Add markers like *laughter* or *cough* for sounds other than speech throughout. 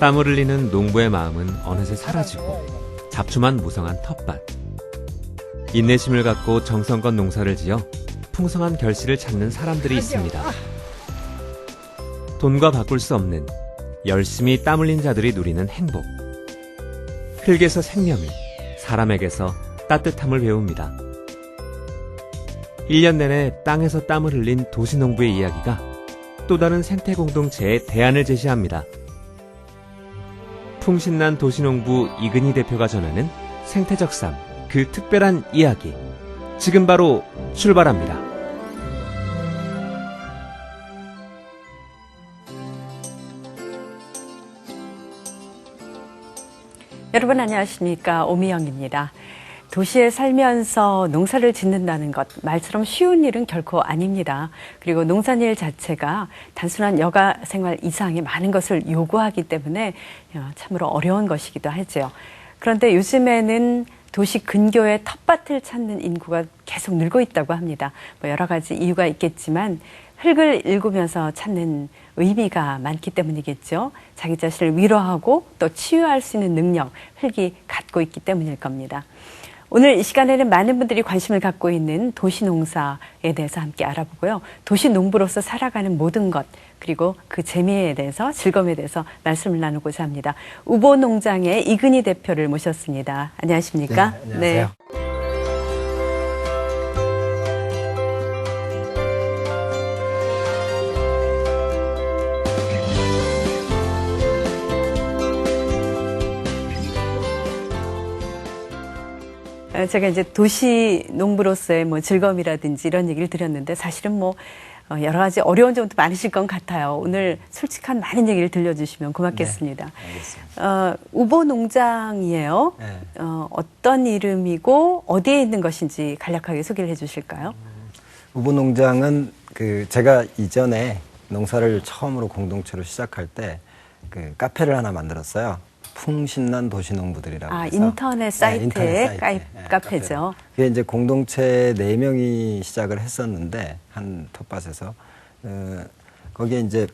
땀을 흘리는 농부의 마음은 어느새 사라지고 잡초만 무성한 텃밭. 인내심을 갖고 정성껏 농사를 지어 풍성한 결실을 찾는 사람들이 있습니다. 돈과 바꿀 수 없는 열심히 땀 흘린 자들이 누리는 행복. 흙에서 생명을, 사람에게서 따뜻함을 배웁니다. 1년 내내 땅에서 땀을 흘린 도시농부의 이야기가 또 다른 생태 공동체의 대안을 제시합니다. 풍신난 도시농부 이근희 대표가 전하는 생태적 삶, 그 특별한 이야기. 지금 바로 출발합니다. 여러분 안녕하십니까 오미영입니다. 도시에 살면서 농사를 짓는다는 것 말처럼 쉬운 일은 결코 아닙니다. 그리고 농산일 자체가 단순한 여가 생활 이상의 많은 것을 요구하기 때문에 어, 참으로 어려운 것이기도 하죠. 그런데 요즘에는 도시 근교의 텃밭을 찾는 인구가 계속 늘고 있다고 합니다. 뭐 여러 가지 이유가 있겠지만 흙을 읽으면서 찾는 의미가 많기 때문이겠죠. 자기 자신을 위로하고 또 치유할 수 있는 능력, 흙이 갖고 있기 때문일 겁니다. 오늘 이 시간에는 많은 분들이 관심을 갖고 있는 도시 농사에 대해서 함께 알아보고요. 도시 농부로서 살아가는 모든 것, 그리고 그 재미에 대해서 즐거움에 대해서 말씀을 나누고자 합니다. 우보 농장의 이근희 대표를 모셨습니다. 안녕하십니까? 네, 안녕하세요. 어, 제가 이제 도시 농부로서의 뭐 즐거움이라든지 이런 얘기를 드렸는데 사실은 뭐 어, 여러 가지 어려운 점도 많으실 것 같아요. 오늘 솔직한 많은 얘기를 들려주시면 고맙겠습니다. 네, 알겠습니다. 어, 우보 농장이에요. 네. 어, 어떤 이름이고 어디에 있는 것인지 간략하게 소개를 해주실까요? 우부 농장은 그 제가 이전에 농사를 처음으로 공동체로 시작할 때 그 카페를 하나 만들었어요. 풍신난 도시농부들이라고 아, 해서. 인터넷 네, 사이트의 인터넷 사이트. 네, 카페죠. 그게 이제 공동체 네 명이 시작을 했었는데 한 텃밭에서 어, 거기에 이제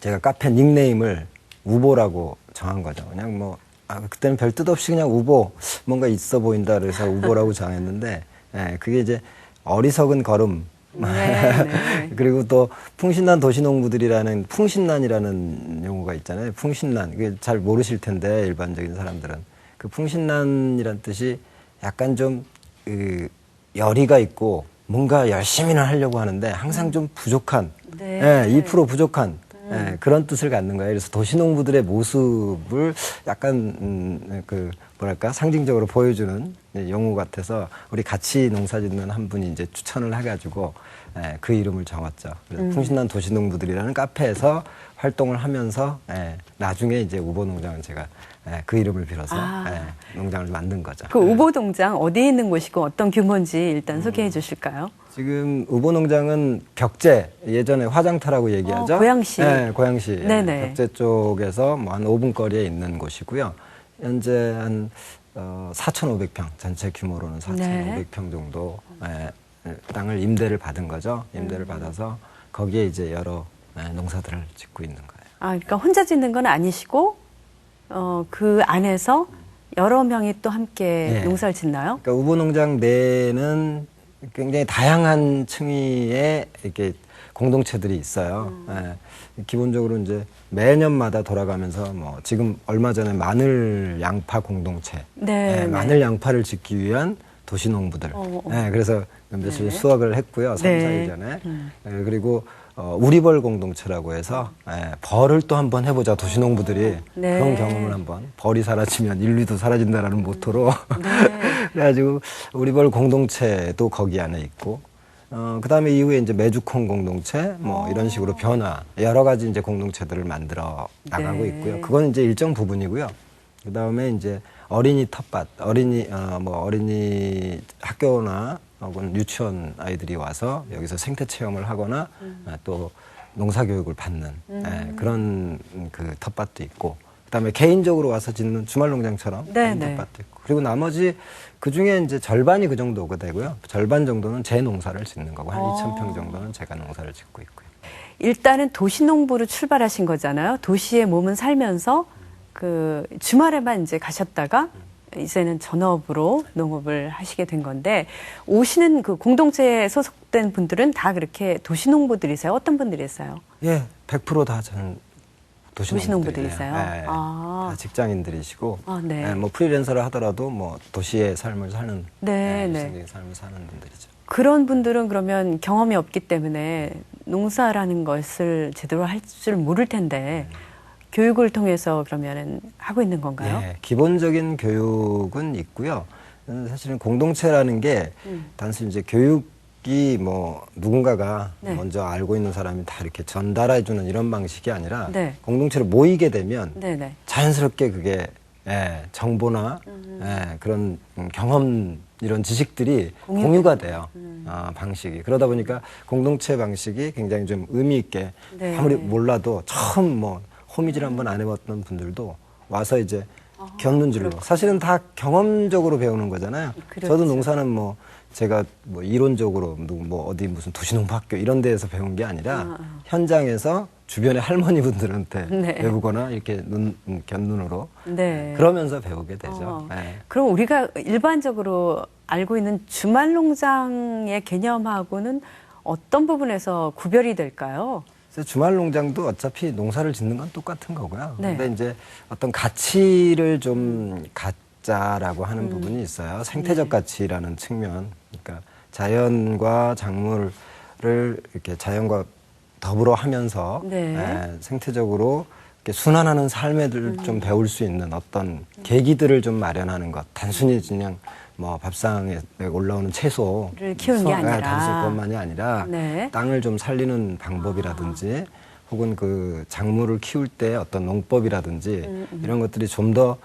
제가 카페 닉네임을 우보라고 정한 거죠. 그냥 뭐 아, 그때는 별 뜻 없이 그냥 우보 뭔가 있어 보인다 그래서 우보라고 *laughs* 정했는데 예, 그게 이제 어리석은 걸음 네, 네. *laughs* 그리고 또 풍신난 도시농부들이라는 풍신난이라는 용어가 있잖아요. 풍신난 그게 잘 모르실 텐데 일반적인 사람들은 그 풍신난이란 뜻이 약간 좀 그 열의가 있고 뭔가 열심히는 하려고 하는데 항상 좀 부족한 네. 예, 2% 부족한 예, 그런 뜻을 갖는 거예요. 그래서 도시농부들의 모습을 약간 음, 그 뭐랄까 상징적으로 보여주는 용어 같아서 우리 같이 농사짓는 한 분이 이제 추천을 해가지고 예, 그 이름을 정했죠. 그래서 음. 풍신난 도시농부들이라는 카페에서 활동을 하면서 예, 나중에 이제 우보 농장은 제가 예, 그 이름을 빌어서 아. 예, 농장을 만든 거죠. 그 우보 농장 어디에 있는 곳이고 어떤 규모인지 일단 소개해 주실까요? 지금 우보 농장은 벽제 예전에 화장터라고 얘기하죠. 어, 고양시. 네, 고양시. 예, 네네. 벽제 쪽에서 뭐 한 5분 거리에 있는 곳이고요. 현재 한 어, 4,500평 전체 규모로는 4,500평 네. 정도 예, 땅을 임대를 받은 거죠. 임대를 음. 받아서 거기에 이제 여러 예, 농사들을 짓고 있는 거예요. 아, 그러니까 혼자 짓는 건 아니시고 어, 그 안에서 여러 명이 또 함께 예. 농사를 짓나요? 그러니까 우보 농장 내에는 굉장히 다양한 층위의 이렇게 공동체들이 있어요. 음. 예. 기본적으로 이제 매년마다 돌아가면서 뭐 지금 얼마 전에 마늘 양파 공동체, 네, 예, 네. 마늘 양파를 짓기 위한 도시농부들. 어, 어. 예, 그래서 며칠 네. 수확을 했고요. 삼 네. 4일 전에. 음. 예, 그리고 어, 우리벌 공동체라고 해서 예, 벌을 또 한번 해보자 도시농부들이 네. 그런 경험을 한번 벌이 사라지면 인류도 사라진다라는 모토로 네. *laughs* 그래가지고 우리벌 공동체도 거기 안에 있고 어 그 다음에 이후에 이제 매주콩 공동체 뭐 어. 이런 식으로 변화 여러 가지 이제 공동체들을 만들어 나가고 네. 있고요. 그건 이제 일정 부분이고요. 그 다음에 이제 어린이 텃밭 어린이 어 뭐 어린이 학교나 혹은 유치원 아이들이 와서 여기서 생태 체험을 하거나 음. 아, 또 농사 교육을 받는 예, 그런 그 텃밭도 있고 그다음에 개인적으로 와서 짓는 주말 농장처럼 네, 네. 텃밭도 있고 그리고 나머지 그 중에 이제 절반이 그 정도가 되고요. 절반 정도는 제 농사를 짓는 거고 한 어. 2천 평 정도는 제가 농사를 짓고 있고요. 일단은 도시 농부로 출발하신 거잖아요. 도시에 몸은 살면서 그 주말에만 이제 가셨다가 이제는 전업으로 농업을 하시게 된 건데 오시는 그 공동체에 소속된 분들은 다 그렇게 도시 농부들이세요? 어떤 분들이세요? 예, 100%다 저는 도시농부들이에요. 도시농부들이세요? 예, 아. 다 직장인들이시고, 아, 네. 예, 뭐 프리랜서를 하더라도 뭐 도시의 삶을 사는, 네, 예, 네. 삶을 사는 분들이죠. 그런 분들은 그러면 경험이 없기 때문에 농사라는 것을 제대로 할 줄 모를 텐데 교육을 통해서 그러면은 하고 있는 건가요? 예, 기본적인 교육은 있고요. 음, 사실은 공동체라는 게 음. 단순히 이제 교육 이 뭐 누군가가 네. 먼저 알고 있는 사람이 다 이렇게 전달해 주는 이런 방식이 아니라 네. 공동체로 모이게 되면 네네. 자연스럽게 그게 예, 정보나 예, 그런 음, 경험 이런 지식들이 공유가 공유가 돼요. 아, 방식이 그러다 보니까 공동체 방식이 굉장히 좀 의미 있게 네. 아무리 몰라도 처음 뭐 호미질 한번 안 해봤던 분들도 와서 이제 겪는 줄로 사실은 다 경험적으로 배우는 거잖아요. 그렇죠. 저도 농사는 뭐 제가 뭐 이론적으로 뭐 어디 무슨 도시농부학교 이런 데에서 배운 게 아니라 현장에서 주변의 할머니분들한테 *laughs* 네. 배우거나 이렇게 눈 음, 곁눈으로 네. 그러면서 배우게 되죠. 어. 네. 그럼 우리가 일반적으로 알고 있는 주말 농장의 개념하고는 어떤 부분에서 구별이 될까요? 주말 농장도 어차피 농사를 짓는 건 똑같은 거고요. 네. 근데 이제 어떤 가치를 좀 갖자라고 하는 음. 부분이 있어요. 네. 생태적 가치라는 측면. 그러니까 자연과 작물을 이렇게 자연과 더불어 하면서 네. 예, 생태적으로 이렇게 순환하는 삶을 음. 좀 배울 수 있는 어떤 계기들을 좀 마련하는 것. 단순히 그냥 뭐 밥상에 올라오는 채소 를 키우는 게 소- 예, 아니라. 단순히 그것만이 아니라 네. 땅을 좀 살리는 방법이라든지 혹은 그 작물을 키울 때 어떤 농법이라든지 음, 이런 것들이 좀 더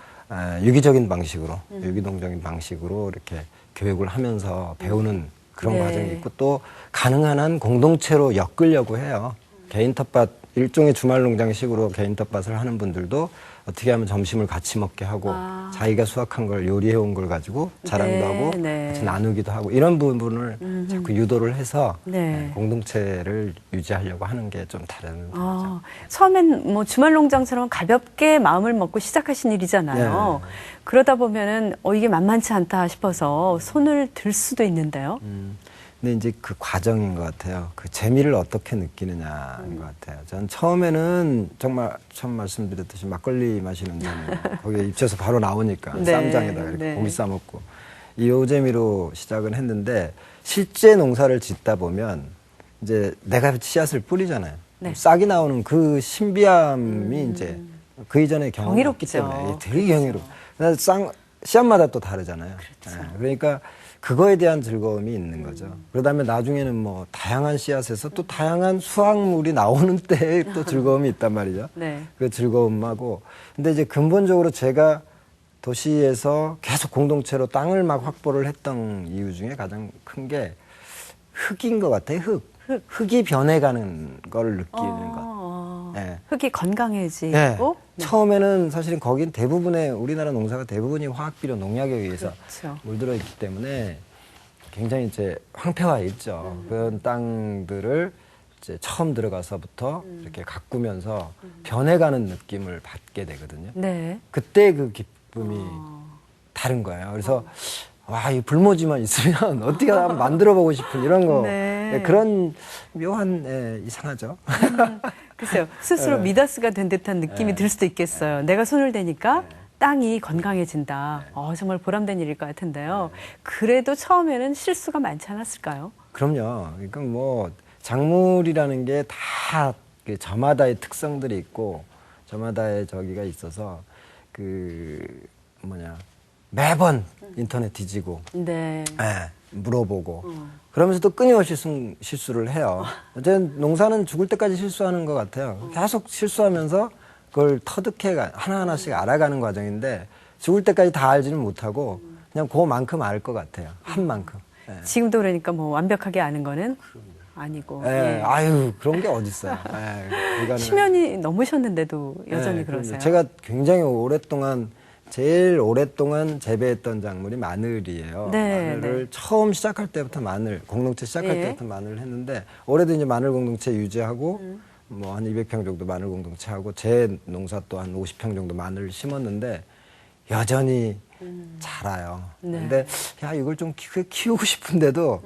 유기적인 방식으로 유기농적인 방식으로 이렇게 교육을 하면서 배우는 그런 네. 과정이 있고 또 가능한 한 공동체로 엮으려고 해요. 개인 텃밭 일종의 주말 농장식으로 개인 텃밭을 하는 분들도 어떻게 하면 점심을 같이 먹게 하고 아. 자기가 수확한 걸 요리해 온 걸 가지고 자랑도 네, 하고 네. 같이 나누기도 하고 이런 부분을 자꾸 유도를 해서 네. 네, 공동체를 유지하려고 하는 게 좀 다른 거죠. 아, 처음엔 뭐 주말 농장처럼 가볍게 마음을 먹고 시작하신 일이잖아요. 네. 그러다 보면은 어 이게 만만치 않다 싶어서 손을 들 수도 있는데요. 음, 근데 이제 그 과정인 것 같아요. 그 재미를 어떻게 느끼느냐인 음. 것 같아요. 전 처음에는 정말 처음 말씀드렸듯이 막걸리 마시는 재미, *laughs* 거기에 입혀서 바로 나오니까 네, 쌈장에다가 이렇게 네. 고기 싸 먹고 이 재미로 시작은 했는데 실제 농사를 짓다 보면 이제 내가 씨앗을 뿌리잖아요. 네. 음. 싹이 나오는 그 신비함이 이제 그 이전에 경험이 없기. 때문에 되게 경이로. 그래서 쌍 씨앗마다 또 다르잖아요. 그렇죠. 예, 그러니까 그거에 대한 즐거움이 있는 거죠. 그러다음에 나중에는 뭐 다양한 씨앗에서 또 다양한 수확물이 나오는 *laughs* 때에 또 즐거움이 있단 말이죠. 네. 그 즐거움하고 근데 이제 근본적으로 제가 도시에서 계속 공동체로 땅을 막 확보를 했던 이유 중에 가장 큰 게 흙인 것 같아요. 흙. 흙 이 변해가는 걸 느끼는 것. 어, 예. 흙이 건강해지고 네. 네. 처음에는 사실은 거긴 대부분의 우리나라 농사가 대부분이 화학 비료 농약에 의해서 그렇죠. 물들어 있기 때문에 굉장히 이제 황폐화 있죠. 음. 그런 땅들을 이제 처음 들어가서부터 음. 이렇게 가꾸면서 변해가는 느낌을 받게 되거든요. 네. 그때 그 기쁨이 어. 다른 거예요. 그래서 와, 이 불모지만 있으면 *laughs* 어떻게 한번 만들어 보고 싶은 이런 거. 네. 예, 그런 묘한, 예, 이상하죠. 글쎄요. 스스로 네. 미다스가 된 듯한 느낌이 네. 들 수도 있겠어요. 내가 손을 대니까 땅이 건강해진다. 어, 정말 보람된 일일 것 같은데요. 그래도 처음에는 실수가 많지 않았을까요? 그럼요. 그러니까 뭐 작물이라는 게 다 저마다의 특성들이 있고 저마다의 저기가 있어서 그 뭐냐 매번 인터넷 뒤지고 네. 예, 물어보고 음. 그러면서 또 끊임없이 승- 실수를 해요. 어쨌든 농사는 죽을 때까지 실수하는 것 같아요. 계속 실수하면서 그걸 터득해 가 하나하나씩 알아가는 과정인데 죽을 때까지 다 알지는 못하고 그냥 그만큼 알 것 같아요. 한 만큼. 예. 지금도 그러니까 뭐 완벽하게 아는 거는 아니고. 예, 예. 아유 그런 게 어딨어요. 예, *laughs* 불가능한. 10년이 넘으셨는데도 여전히 예, 그러세요. 제가 굉장히 오랫동안 제일 오랫동안 재배했던 작물이 마늘이에요. 네, 마늘을 네. 처음 시작할 때부터 마늘 공동체 시작할 예. 때부터 마늘을 했는데 올해도 이제 마늘 공동체 유지하고 뭐한 200평 정도 마늘 공동체 하고 제 농사 또 한 50평 정도 마늘 심었는데 여전히 자라요. 네. 근데 야 이걸 좀 키, 키우고 싶은데도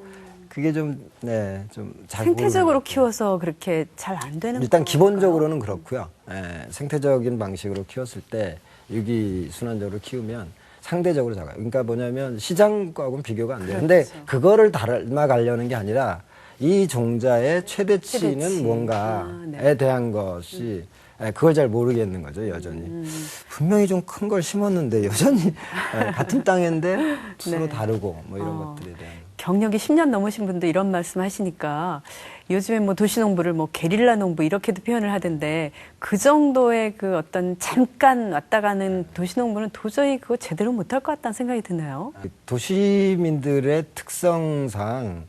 그게 좀 네, 좀잘 생태적으로 키워서 그렇게 잘 안 되는 일단? 기본적으로는 그렇고요. 예, 생태적인 방식으로 키웠을 때 유기 순환적으로 키우면 상대적으로 작아요. 그러니까 뭐냐면 시장과는 비교가 안 돼요. 근데 그렇죠. 그거를 닮아가려는 게 아니라 이 종자의 최대치는 최대치. 뭔가에 아, 네. 대한 것이 예, 그걸 잘 모르겠는 거죠, 여전히. 음. 분명히 좀 큰 걸 심었는데 여전히 *laughs* 예, 같은 땅인데 서로 네. 다르고 뭐 이런 어. 것들에 대한. 경력이 10년 넘으신 분도 이런 말씀 하시니까 요즘에 뭐 도시농부를 뭐 게릴라 농부 이렇게도 표현을 하던데 그 정도의 그 어떤 잠깐 왔다 가는 도시농부는 도저히 그거 제대로 못할 것 같다는 생각이 드네요. 그 도시민들의 특성상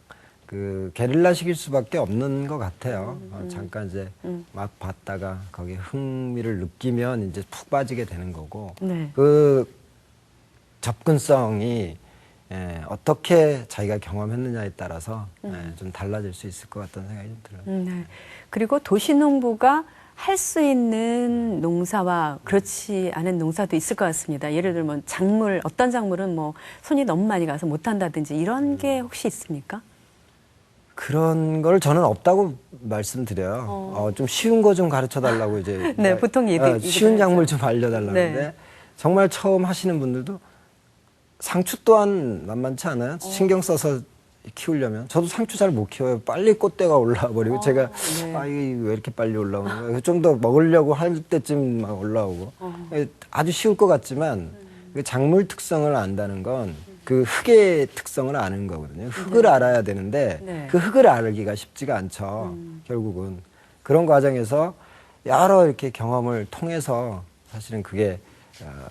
그 게릴라식일 수밖에 없는 것 같아요. 어, 잠깐 이제 막 봤다가 거기에 흥미를 느끼면 이제 푹 빠지게 되는 거고 네. 그 접근성이 예, 어떻게 자기가 경험했느냐에 따라서 예, 좀 달라질 수 있을 것 같다는 생각이 좀 들어요. 음, 네. 그리고 도시농부가 할 수 있는 농사와 그렇지 않은 농사도 있을 것 같습니다. 예를 들면 작물, 어떤 작물은 뭐 손이 너무 많이 가서 못 한다든지 이런 게 혹시 있습니까? 그런 걸 저는 없다고 말씀드려요. 어, 좀 쉬운 거 좀 가르쳐 달라고 이제. *laughs* 네, 보통 얘기- 어, 쉬운 작물. 좀 알려 달라는데 네. 정말 처음 하시는 분들도 상추 또한 만만치 않아요. 신경 써서 키우려면 저도 상추 잘 못 키워요. 빨리 꽃대가 올라와 버리고 제가 네. 아 이게 왜 이렇게 빨리 올라오는 거야? 좀더 먹으려고 할 때쯤 막 올라오고 어. 예, 아주 쉬울 것 같지만 그 작물 특성을 안다는 건 그 흙의 특성을 아는 거거든요. 흙을 알아야 되는데 네. 그 흙을 알기가 쉽지가 않죠. 결국은 그런 과정에서 여러 이렇게 경험을 통해서 사실은 그게 어,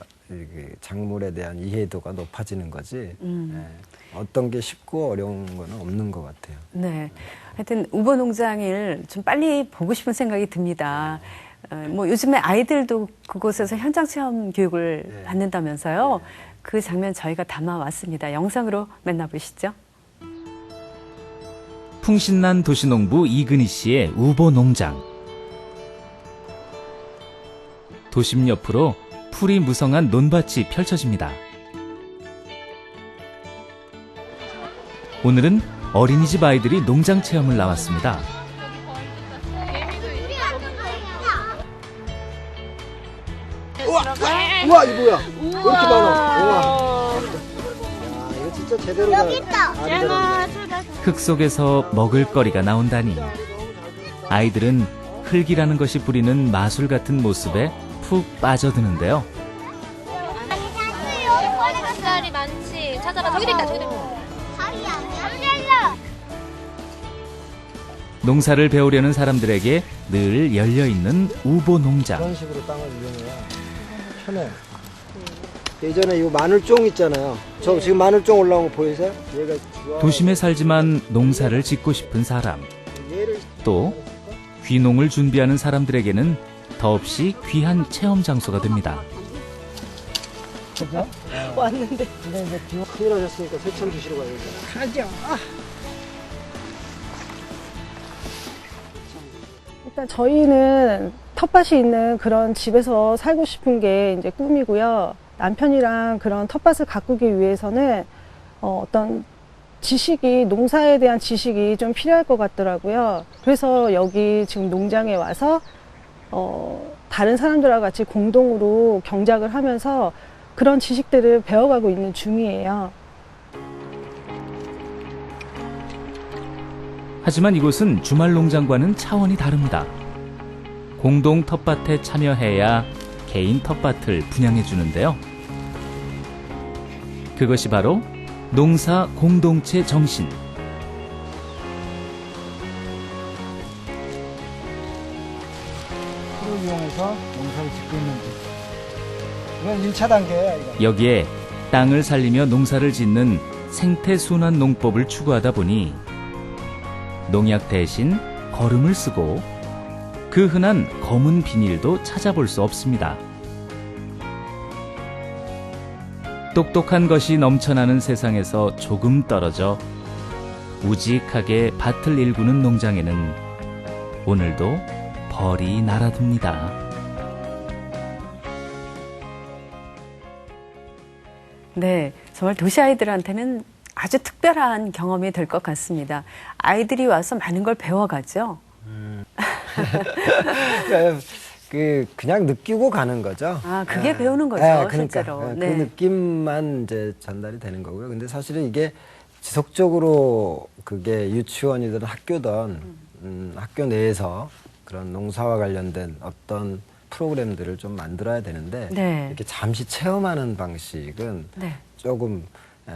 작물에 대한 이해도가 높아지는 거지. 예, 어떤 게 쉽고 어려운 거는 없는 것 같아요. 네. 하여튼 우보 농장을 좀 빨리 보고 싶은 생각이 듭니다. 어, 뭐 요즘에 아이들도 그곳에서 현장 체험 교육을 네. 받는다면서요. 그 장면 저희가 담아 왔습니다. 영상으로 만나보시죠. 풍신난 도시농부 이근희 씨의 우보 농장. 도심 옆으로 풀이 무성한 논밭이 펼쳐집니다. 오늘은 어린이집 아이들이 농장 체험을 나왔습니다. 우와 이 뭐야? 왜 이렇게 많아? 우와. 야 이거 진짜 제대로 여기 있다. 흙 속에서 먹을거리가 나온다니. 아이들은 흙이라는 것이 부리는 마술 같은 모습에 푹 빠져드는데요. 색깔이 많지. 찾아봐. 저기도 있다. 있다. 농사를 배우려는 사람들에게 늘 열려 있는 우보 농장. 이런 식으로 땅을 이용해야 편해. 예전에 이거 마늘종 있잖아요. 저 지금 마늘종 올라온 거 보이세요? 얘가 와, 도심에 살지만 농사를 짓고 싶은 사람, 얘를 또 귀농을 준비하는 사람들에게는 더없이 귀한 체험 장소가 됩니다. 왔는데. 근데 이제 비 큰일 나셨으니까 세참 주시러 가야겠다. 일단 저희는 텃밭이 있는 그런 집에서 살고 싶은 게 이제 꿈이고요. 남편이랑 그런 텃밭을 가꾸기 위해서는 어, 어떤 지식이 농사에 대한 지식이 좀 필요할 것 같더라고요. 그래서 여기 지금 농장에 와서 어, 다른 사람들과 같이 공동으로 경작을 하면서 그런 지식들을 배워가고 있는 중이에요. 하지만 이곳은 주말 농장과는 차원이 다릅니다. 공동 텃밭에 참여해야 개인 텃밭을 분양해 주는데요. 그것이 바로 농사 공동체 정신. 해서 농사를 짓고 있는데 이건 1차 단계예요 이거 여기에 땅을 살리며 농사를 짓는 생태순환 농법을 추구하다 보니 농약 대신 거름을 쓰고 그 흔한 검은 비닐도 찾아볼 수 없습니다. 똑똑한 것이 넘쳐나는 세상에서 조금 떨어져 우직하게 밭을 일구는 농장에는 오늘도 벌이 날아듭니다. 네, 정말 도시 아이들한테는 아주 특별한 경험이 될 것 같습니다. 아이들이 와서 많은 걸 배워가죠. 그러니까 *laughs* 그 그냥 느끼고 가는 거죠. 아, 그게 예. 배우는 거죠, 예, 그러니까 실제로. 예, 네. 그 느낌만 이제 전달이 되는 거고요. 근데 사실은 이게 지속적으로 그게 유치원이든 학교든 음, 학교 내에서 그런 농사와 관련된 어떤 프로그램들을 좀 만들어야 되는데 네. 이렇게 잠시 체험하는 방식은 네. 조금 에,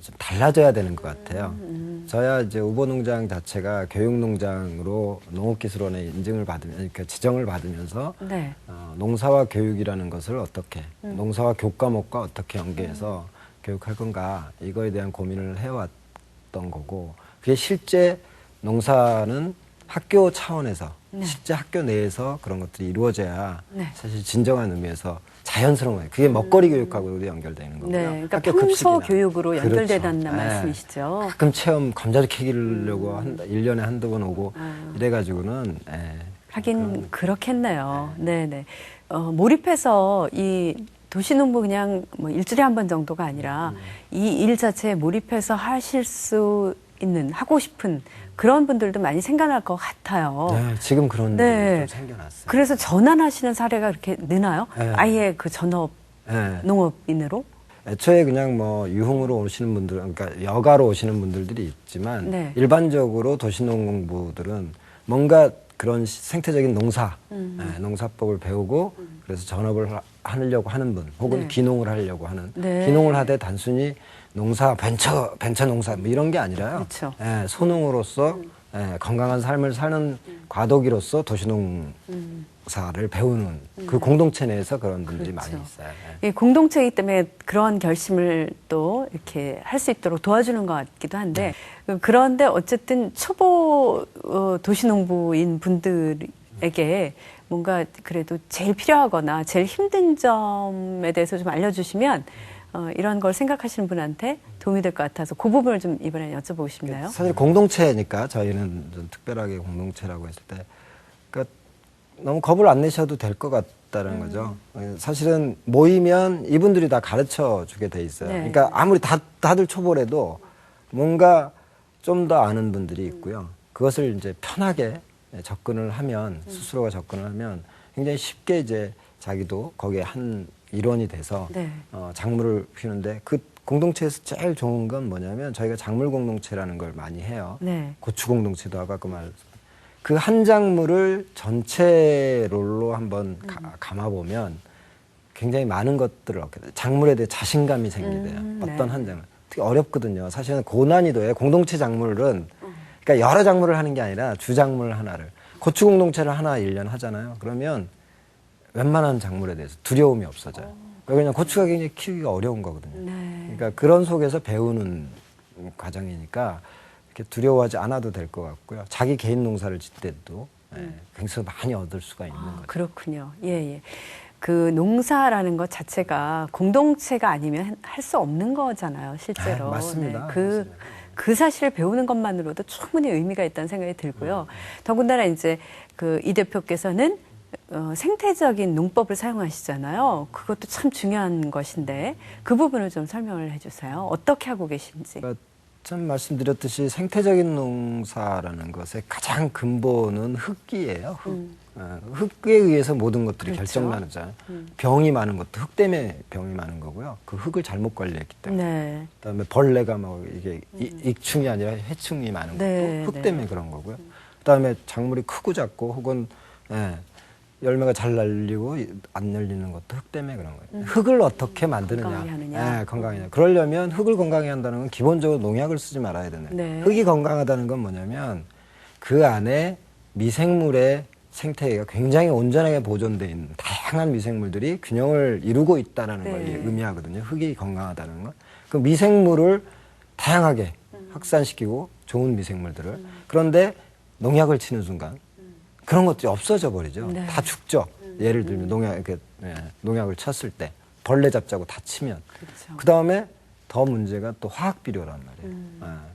좀 달라져야 되는 것 같아요. 음, 저야 이제 우보농장 자체가 교육농장으로 농업기술원의 인증을 받으면, 그러니까 지정을 받으면서 네. 어, 농사와 교육이라는 것을 어떻게, 음. 농사와 교과목과 어떻게 연계해서 교육할 건가 이거에 대한 고민을 해왔던 거고 그게 실제 농사는 학교 차원에서 네. 실제 학교 내에서 그런 것들이 이루어져야 네. 사실 진정한 의미에서 자연스러운 거예요. 그게 먹거리 교육하고도 연결되는 거고요. 네, 그러니까 학교 풍소 급식이나. 교육으로 연결되다는 그렇죠. 네. 말씀이시죠. 가끔 체험 감자도 캐기려고 한 1년에 한두 번 오고 아. 이래가지고는 예. 하긴 그렇겠네요. 네, 네. 어, 몰입해서 이 도시농부 그냥 뭐 일주일에 한 번 정도가 아니라 이일 자체에 몰입해서 하실 수 있는 하고 싶은 그런 분들도 많이 생겨날 것 같아요. 네, 지금 그런 네. 좀 생겨났어요. 그래서 전환하시는 사례가 그렇게 느나요? 네. 아예 그 전업 예. 농업인으로? 애초에 그냥 뭐 유흥으로 오시는 분들, 그러니까 여가로 오시는 분들이 있지만 네. 일반적으로 도시농공부들은 뭔가 그런 시- 생태적인 농사, 음. 예, 농사법을 배우고 그래서 전업을 하- 하려고 하는 분, 혹은 네. 기농을 하려고 하는 네. 기농을 하되 단순히 농사 벤처 벤처 농사 뭐 이런 게 아니라요. 그렇죠. 예, 소농으로서 예, 건강한 삶을 사는 과도기로서 도시농사를 음. 배우는 그 공동체 내에서 그런 분들이 그렇죠. 많이 있어요. 예. 이 공동체이기 때문에 그런 결심을 또 이렇게 할 수 있도록 도와주는 것 같기도 한데 네. 그런데 어쨌든 초보 어, 도시농부인 분들에게 뭔가 그래도 제일 필요하거나 제일 힘든 점에 대해서 좀 알려주시면 어, 이런 걸 생각하시는 분한테 도움이 될 것 같아서 그 부분을 좀 이번에 여쭤보고 싶네요. 사실 공동체니까 저희는 좀 특별하게 공동체라고 했을 때 그러니까 너무 겁을 안 내셔도 될 것 같다는 거죠. 어, 사실은 모이면 이분들이 다 가르쳐 주게 돼 있어요. 네. 그러니까 아무리 다, 다들 초보래도 뭔가 좀 더 아는 분들이 있고요. 그것을 이제 편하게 접근을 하면 스스로가 접근을 하면 굉장히 쉽게 이제 자기도 거기에 한 일원이 돼서 네. 어, 작물을 피우는데 그 공동체에서 제일 좋은 건 뭐냐면 저희가 작물 공동체라는 걸 많이 해요. 네. 고추 공동체도 아까 그 말. 그 한 작물을 전체 롤로 한번 가, 감아보면 굉장히 많은 것들을 얻게 돼요. 작물에 대해 자신감이 생기대요. 음, 어떤 네. 한 작물. 특히 어렵거든요. 사실은 고난이도에 공동체 작물은 그러니까 여러 작물을 하는 게 아니라 주 작물 하나를 고추 공동체를 하나 일년 하잖아요. 그러면 웬만한 작물에 대해서 두려움이 없어져요. 왜냐면 고추가 굉장히 키우기가 어려운 거거든요. 네. 그러니까 그런 속에서 배우는 과정이니까 이렇게 두려워하지 않아도 될 것 같고요. 자기 개인 농사를 짓 때도 예, 굉장히 많이 얻을 수가 있는 아, 거죠. 그렇군요. 예, 예. 그 농사라는 것 자체가 공동체가 아니면 할 수 없는 거잖아요, 실제로. 아, 맞습니다. 그, 맞습니다. 그 사실을 배우는 것만으로도 충분히 의미가 있다는 생각이 들고요. 음. 더군다나 이제 그 이 대표께서는 어, 생태적인 농법을 사용하시잖아요. 그것도 참 중요한 것인데 그 부분을 좀 설명을 해주세요. 어떻게 하고 계신지. 그러니까 참 말씀드렸듯이 생태적인 농사라는 것의 가장 근본은 흑기예요. 흑. 음. 어, 흑에 의해서 모든 것들이 그렇죠. 결정나잖아요. 음. 병이 많은 것도 흑 때문에 병이 많은 거고요. 그 흑을 잘못 관리했기 때문에. 네. 그다음에 벌레가 뭐 이게 이- 익충이 아니라 해충이 많은 것도 네, 흙 네. 때문에 그런 거고요. 그다음에 작물이 크고 작고 혹은 예, 열매가 잘 날리고 이- 안 열리는 것도 흙 때문에 그런 거예요. 흙을 어떻게 만드느냐, 음. 건강하게 하느냐. 예, 건강하냐. 그러려면 흙을 건강히 한다는 건 기본적으로 농약을 쓰지 말아야 되는. 네. 흙이 건강하다는 건 뭐냐면 그 안에 미생물의 생태계가 굉장히 온전하게 보존돼 있는 다양한 미생물들이 균형을 이루고 있다는 걸 네. 의미하거든요. 흙이 건강하다는 건. 그 미생물을 다양하게 확산시키고 좋은 미생물들을. 그런데 농약을 치는 순간 그런 것들이 없어져 버리죠. 네. 다 죽죠. 예를 들면 농약, 이렇게, 예, 농약을 쳤을 때 벌레 잡자고 다 치면. 그렇죠. 그 다음에 더 문제가 또 화학 비료란 말이에요. 음. 예.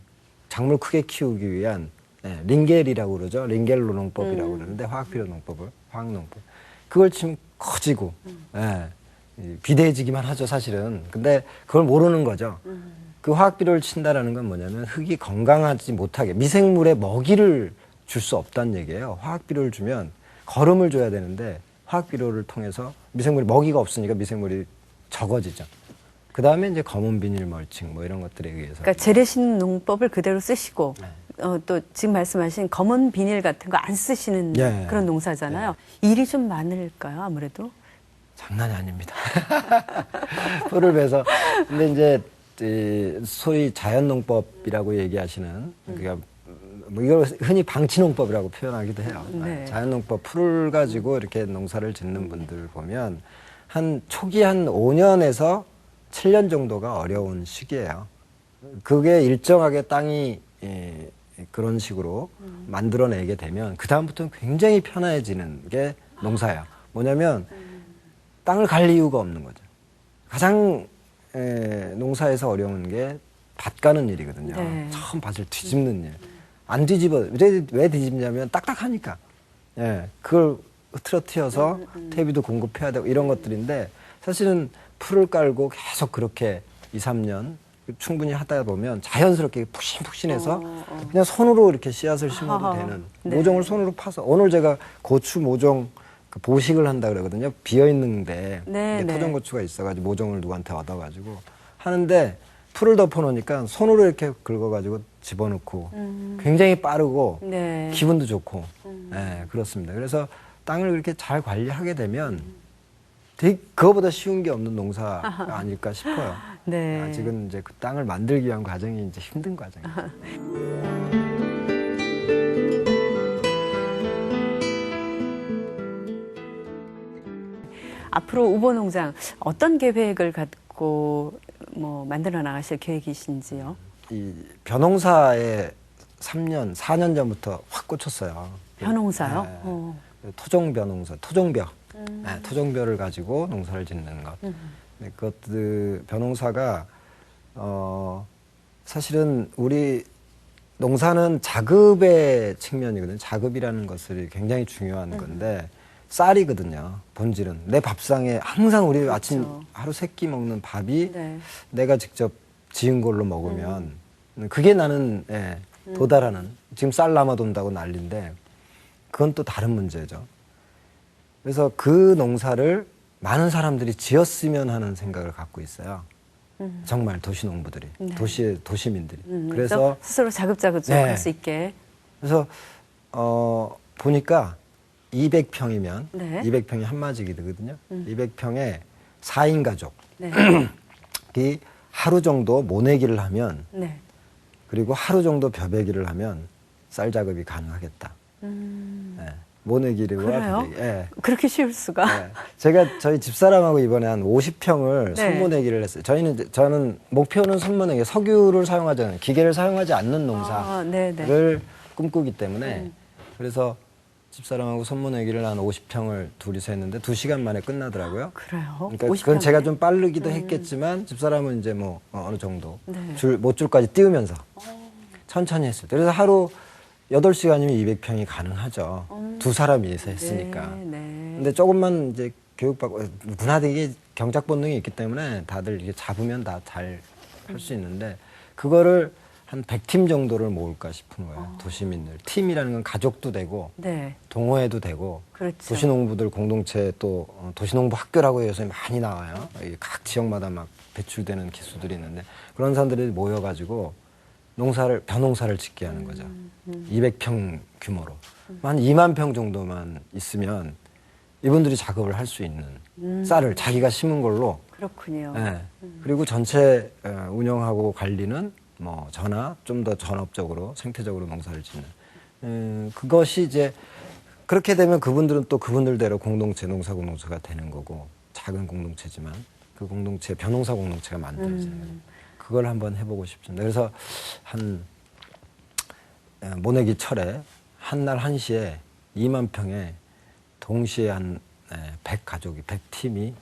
작물 크게 키우기 위한 예, 링겔이라고 그러죠. 링겔 농법이라고 그러는데 화학비료 농법을 화학 농법 그걸 치면 커지고 예, 이 비대해지기만 하죠 사실은. 근데 그걸 모르는 거죠. 그 화학 비료를 친다라는 건 뭐냐면 흙이 건강하지 못하게 미생물에 먹이를 줄 수 없다는 얘기예요. 화학 비료를 주면 거름을 줘야 되는데 화학 비료를 통해서 미생물이 먹이가 없으니까 미생물이 적어지죠. 그 다음에 이제 검은 비닐 멀칭 뭐 이런 것들에 의해서 그러니까 재래식 농법을 그대로 쓰시고 네. 어, 또 지금 말씀하신 검은 비닐 같은 거 안 쓰시는 예. 그런 농사잖아요. 일이 좀 많을까요, 아무래도? 장난이 아닙니다. *laughs* 풀을 베서 근데 이제 이 소위 자연농법이라고 얘기하시는 그러니까 뭐 이걸 흔히 방치농법이라고 표현하기도 해요. 네. 자연농법 풀을 가지고 이렇게 농사를 짓는 분들 보면 한 초기 한 5년에서 7년 정도가 어려운 시기예요. 그게 일정하게 땅이 예, 그런 식으로 만들어내게 되면 그 다음부터는 굉장히 편해지는 게 농사예요. 뭐냐면 땅을 갈 이유가 없는 거죠. 가장 에, 농사에서 어려운 게 밭 가는 일이거든요. 네. 처음 밭을 뒤집는 일. 안 뒤집어. 왜, 왜 뒤집냐면 딱딱하니까. 예, 그걸 흐트러트려서 퇴비도 공급해야 되고 이런 것들인데 사실은 풀을 깔고 계속 그렇게 2, 3년 충분히 하다 보면 자연스럽게 푹신푹신해서 그냥 손으로 이렇게 씨앗을 심어도 아하. 되는 네. 모종을 손으로 파서 오늘 제가 고추 모종 그 보식을 한다 그러거든요. 비어 있는데 네, 네. 토종 고추가 있어가지고 모종을 누구한테 얻어가지고 하는데 풀을 덮어놓으니까 손으로 이렇게 긁어가지고 집어넣고 굉장히 빠르고 음. 네. 음. 기분도 좋고 예 그렇습니다. 그래서 땅을 그렇게 잘 관리하게 되면 되게 그거보다 쉬운 게 없는 농사가 *laughs* 아닐까 싶어요. 네. 아직은 이제 그 땅을 만들기 위한 과정이 이제 힘든 과정이에요. *laughs* 앞으로 우보 농장 어떤 계획을 갖고 뭐 만들어 나가실 계획이신지요? 이 벼농사에 3년, 4년 전부터 확 꽂혔어요. 벼농사요? 네. 어. 토종 벼 농사, 토종벼. 음. 네, 토종벼를 가지고 농사를 짓는 것. 네, 그것들 벼농사가 어 사실은 우리 농사는 자급의 측면이거든요. 자급이라는 것을 굉장히 중요한 음. 건데 쌀이거든요. 본질은 내 밥상에 항상 우리 아침 하루 세 끼 먹는 밥이 그렇죠. 네. 내가 직접 지은 걸로 먹으면 음. 그게 나는 예, 도달하는 지금 쌀 남아 돈다고 난리인데 그건 또 다른 문제죠. 그래서 그 농사를 많은 사람들이 지었으면 하는 생각을 갖고 있어요. 정말 도시 농부들이, 음. 네. 도시 도시민들이. 음, 그래서 스스로 자급자급 네. 할수 있게. 그래서 어 보니까 200평이면 네. 200평이 한마직이 되거든요. 200평에 4인 가족이 네. *clears throat* 하루 정도 모내기를 하면 네. 그리고 하루 정도 벼베기를 하면 쌀 작업이 가능하겠다. 음, 예. 모내기와 그래요? 예. 그렇게 쉬울 수가. 예. 제가 저희 집사람하고 이번에 한 50평을 네. 손모내기를 했어요. 저희는 저는 목표는 손모내기, 석유를 사용하지 않는 기계를 사용하지 않는 농사를 아, 네, 네. 꿈꾸기 때문에 음. 그래서 집사람하고 손모내기를 한 50평을 둘이서 했는데 2시간 만에 끝나더라고요. 그래요. 그러니까 50 그건 제가? 좀 빠르기도 했겠지만 집사람은 이제 뭐 어, 어느 정도 네. 줄 못줄까지 띄우면서 천천히 했어요. 그래서 하루 8시간이면 200평이 가능하죠. 두 사람이서 했으니까. 네, 네. 근데 조금만 이제 교육받고 이게 경작 본능이 있기 때문에 다들 이게 잡으면 다 잘 할 수 있는데 그거를 한 100팀 정도를 모을까 싶은 거예요. 어. 도시민들. 팀이라는 건 가족도 되고 네. 동호회도 되고 그렇죠. 도시농부들 공동체 또 어, 도시농부 학교라고 해서 많이 나와요. 이각 지역마다 막 배출되는 기수들이 있는데 그런 사람들이 모여가지고 농사를 벼농사를 짓게 하는 거죠. 음, 200평 규모로 한 2만 평 정도만 있으면 이분들이 작업을 할 수 있는 음. 쌀을 자기가 심은 걸로 그렇군요. 예. 그리고 전체 어, 운영하고 관리는 뭐 전화 좀 더 전업적으로 생태적으로 농사를 짓는 음, 그것이 이제 그렇게 되면 그분들은 또 그분들대로 공동체 농사 공동체가 되는 거고 작은 공동체지만 그 공동체 변농사 공동체가 만들어지는 거죠. 그걸 한번 해보고 싶습니다. 그래서 한 에, 모내기 철에 한 날 한시에 2만 평에 동시에 한 100 가족이 100팀이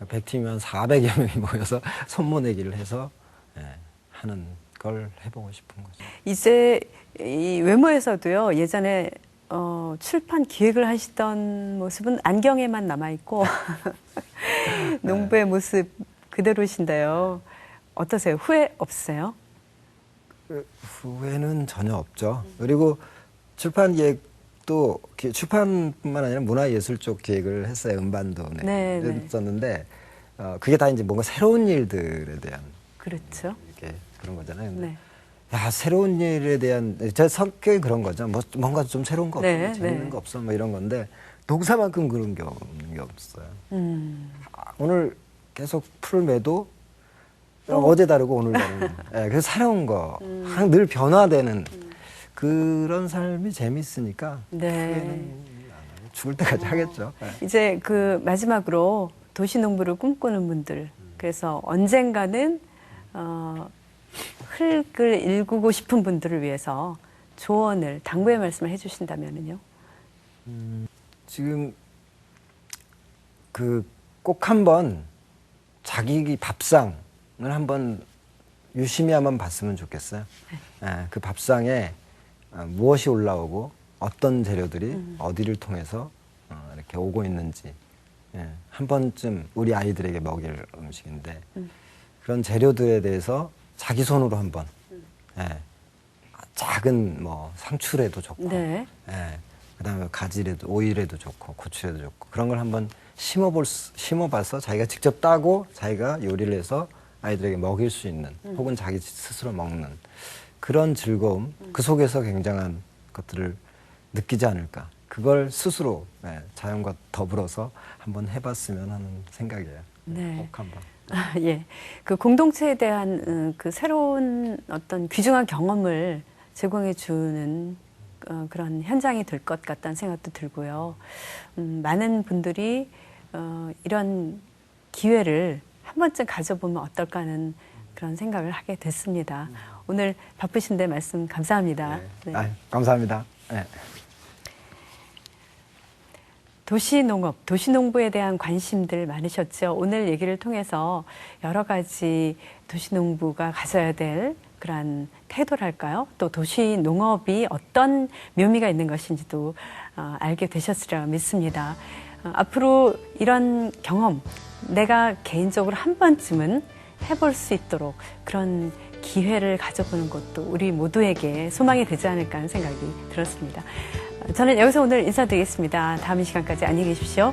100팀이 한 400여 명이 모여서 *laughs* 손모내기를 해서 예, 하는 걸 해보고 싶은 거죠. 이제 이 외모에서도요 예전에 어, 출판 기획을 하시던 모습은 안경에만 남아 있고 *laughs* 농부의 모습 그대로신데요. 어떠세요? 후회 없으세요? 그 후회는 전혀 없죠. 그리고 출판 기획도 기- 출판뿐만 아니라 문화예술 쪽 기획을 했어요. 음반도 네, 네, 네. 했었는데 어, 그게 다 이제 뭔가 새로운 일들에 대한 그렇죠. 이렇게 그런 거잖아요. 네. 야 새로운 일에 대한 제 성격이 그런 거죠. 뭐 뭔가 좀 새로운 거 없어, 네, 재밌는 네. 거 없어, 뭐 이런 건데 농사만큼 그런 게 없는 게 없어요. 음, 아, 오늘 계속 풀매도 어제 다르고 오늘 다르고 예, 그래서 새로운 거, 음. 항 늘 변화되는 그런 삶이 재밌으니까 네. 죽을 때까지 하겠죠. 예. 이제 그 마지막으로 도시 농부를 꿈꾸는 분들 그래서 언젠가는 어, 흙을 일구고 싶은 분들을 위해서 조언을 당부의 말씀을 해주신다면은요. 지금 그 꼭 한번 자기 밥상을 한번 유심히 한번 봤으면 좋겠어요. 예, 그 밥상에 어, 무엇이 올라오고 어떤 재료들이 어디를 통해서 어, 이렇게 오고 있는지 예, 한 번쯤 우리 아이들에게 먹일 음식인데 그런 재료들에 대해서 자기 손으로 한번 예, 작은 뭐 상추라도 좋고 네. 예. 그다음에 가지래도 오이래도 좋고 고추래도 좋고 그런 걸 한번 심어볼 수- 심어봐서 자기가 직접 따고 자기가 요리를 해서 아이들에게 먹일 수 있는 혹은 자기 스스로 먹는 그런 즐거움 그 속에서 굉장한 것들을 느끼지 않을까 그걸 스스로 예, 자연과 더불어서 한번 해봤으면 하는 생각이에요. 네. 꼭 한번. 아, 예. 그 공동체에 대한 음, 그 새로운 어떤 귀중한 경험을 제공해 주는 어, 그런 현장이 될 것 같다는 생각도 들고요. 음, 많은 분들이 어, 이런 기회를 한 번쯤 가져보면 어떨까 하는 그런 생각을 하게 됐습니다. 오늘 바쁘신데 말씀 감사합니다. 네. 아, 감사합니다. 예. 도시농업, 도시농부에 대한 관심들 많으셨죠. 오늘 얘기를 통해서 여러 가지 도시농부가 가져야 될 그러한 태도랄까요? 또 도시농업이 어떤 묘미가 있는 것인지도 어, 알게 되셨으리라 믿습니다. 어, 앞으로 이런 경험, 내가 개인적으로 한 번쯤은 해볼 수 있도록 그런 기회를 가져보는 것도 우리 모두에게 소망이 되지 않을까 하는 생각이 들었습니다. 저는 여기서 오늘 인사드리겠습니다. 다음 이 시간까지 안녕히 계십시오.